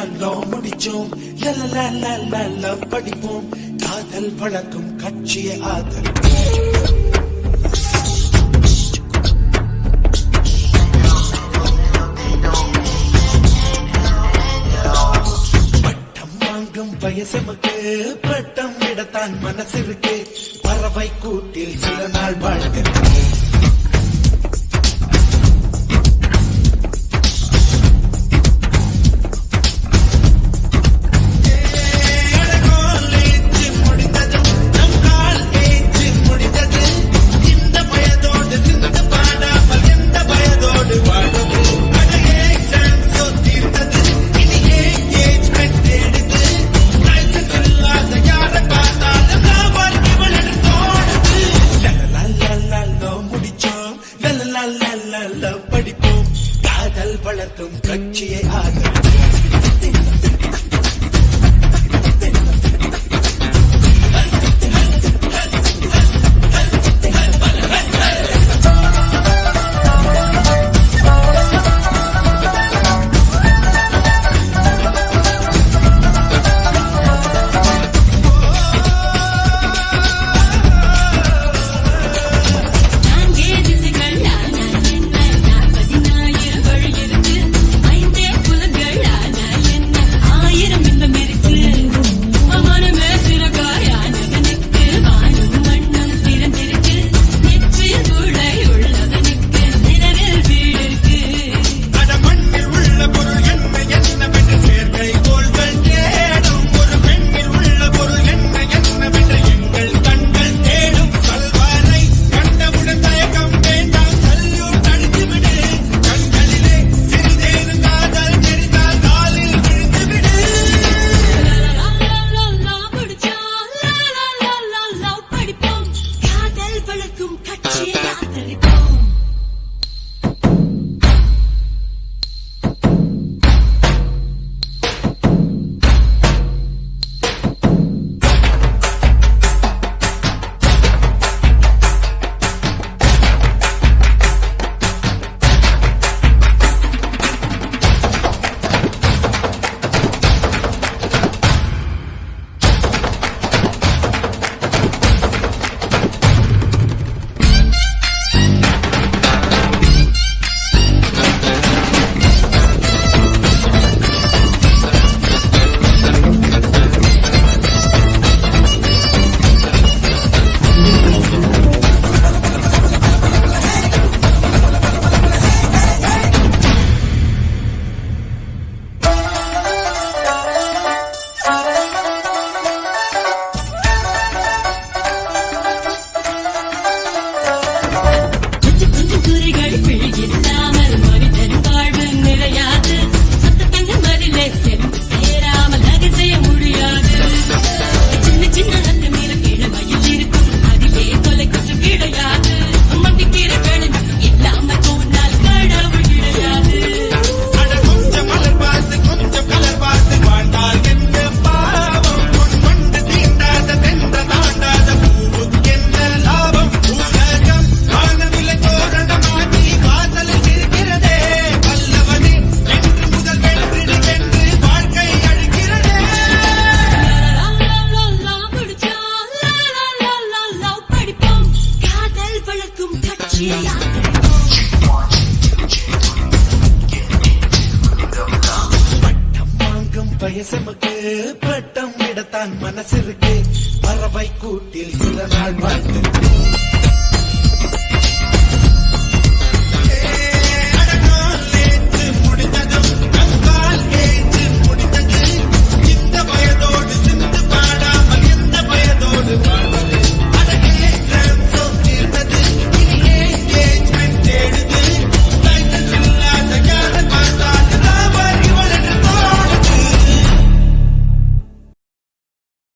நாங்களும் முடிச்சோம். லவ் படிப்போம். காதல் வழக்கும் கட்சியை ஆதரிப்போம். வயசமுக்கு பட்டம் விடத்தான் மனசு இருக்கு பறவை கூட்டில் சில நாள் வாழ்க்கை வளர்க்கும் கட்சியை ஆதி தேசமுக்கு பட்டம் விடத்தான் மனசிருக்கு. பறவை கூட்டில் சில நாள் வாழ்த்து